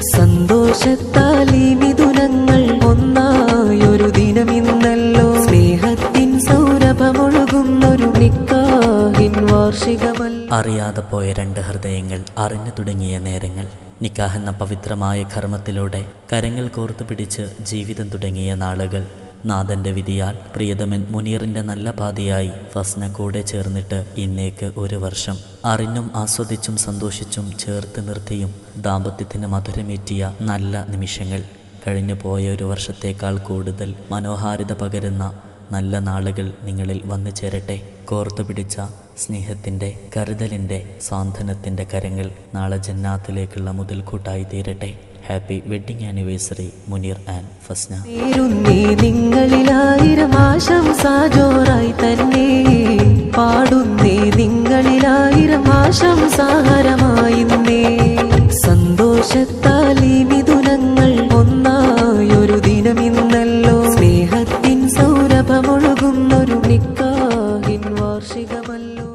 സന്തോഷത്താൽ ഈ മിഥുനങ്ങൾ ഒന്നായൊരു ദിനമിന്നല്ലോ. സ്നേഹത്തിൻ സൗരഭമൊഴുകുന്നൊരു നിക്കാഹിൻ വാർഷികമല്ല. അറിയാതെ പോയ രണ്ട് ഹൃദയങ്ങൾ അറിഞ്ഞു തുടങ്ങിയ നേരങ്ങൾ. നിക്കാഹ് എന്ന പവിത്രമായ കർമ്മത്തിലൂടെ കരങ്ങൾ കോർത്തു പിടിച്ച് ജീവിതം തുടങ്ങിയ നാളുകൾ. നാഥന്റെ വിധിയാൽ പ്രിയതമൻ മുനീറിന്റെ നല്ല പാതിയായി ഫസ്ന കൂടെ ചേർന്നിട്ട് ഇന്നേക്ക് ഒരു വർഷം. അറിഞ്ഞും ആസ്വദിച്ചും സന്തോഷിച്ചും ചേർത്ത് നിർത്തിയും ദാമ്പത്യത്തിന് മധുരമേറ്റിയ നല്ല നിമിഷങ്ങൾ. കഴിഞ്ഞു പോയ ഒരു വർഷത്തേക്കാൾ കൂടുതൽ മനോഹാരിത പകരുന്ന നല്ല നാളുകൾ നിങ്ങളിൽ വന്നു ചേരട്ടെ. കോർത്തു പിടിച്ച സ്നേഹത്തിന്റെ കരുതലിന്റെ സാന്ത്വനത്തിന്റെ കരങ്ങൾ നാളെ ജന്നാത്തിലേക്കുള്ള മുതൽക്കൂട്ടായി തീരട്ടെ. Happy wedding anniversary Muneer and Fasna നിങ്ങളിലായിരം തന്നെ. പാടുന്നേ നിങ്ങളിലായിരം ആശംസാഹരമായി സന്തോഷത്താൽ ഇനി ಋಷಿಗಮಲ್ಲೋ